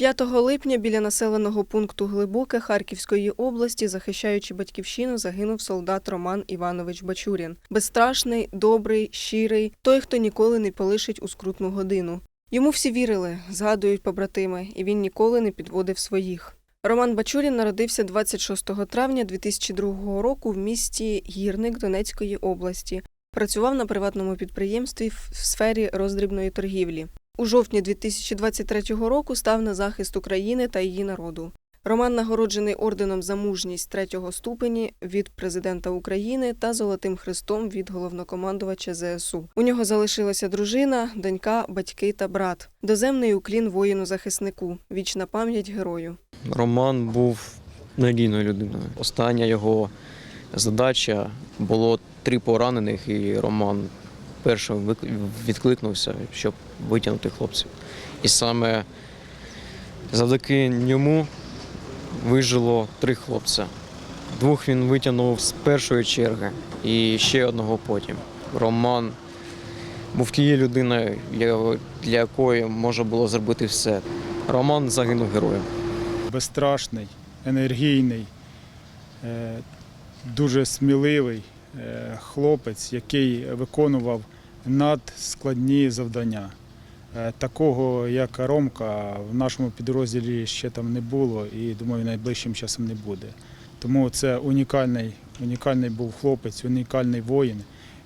5 липня біля населеного пункту Глибоке Харківської області, захищаючи батьківщину, загинув солдат Роман Іванович Бачурін. Безстрашний, добрий, щирий, той, хто ніколи не полишить у скрутну годину. Йому всі вірили, згадують побратими, і він ніколи не підводив своїх. Роман Бачурін народився 26 травня 2002 року в місті Гірник Донецької області. Працював на приватному підприємстві в сфері роздрібної торгівлі. У жовтні 2023 року став на захист України та її народу. Роман нагороджений орденом за мужність третього ступені від президента України та Золотим Хрестом від головнокомандувача ЗСУ. У нього залишилася дружина, донька, батьки та брат. Доземний уклін воїну-захиснику. Вічна пам'ять герою. Роман був надійною людиною. Остання його задача було три поранених, і Роман першим відкликнувся, щоб витягнути хлопців. І саме завдяки ньому вижило три хлопця. Двох він витягнув з першої черги і ще одного потім. Роман був тією людиною, для- якої можна було зробити все. Роман загинув героєм. безстрашний, енергійний, е, дуже сміливий е, хлопець, який виконував надскладні завдання. Е, Такого, як Ромка, в нашому підрозділі ще там не було і думаю, найближчим часом не буде. Тому це унікальний, унікальний був хлопець, унікальний воїн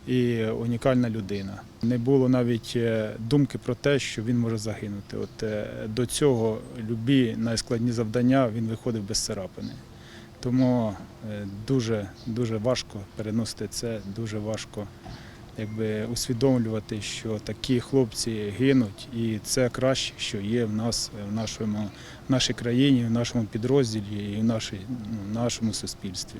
і унікальна людина. Не було навіть е, думки про те, що він може загинути. От е, до цього любі найскладні завдання він виходив без царапини. Тому дуже дуже важко переносити це, дуже важко якби усвідомлювати, що такі хлопці гинуть, і це краще, що є в нас в нашому в нашій країні, в нашому підрозділі і в нашій, ну, нашому суспільстві.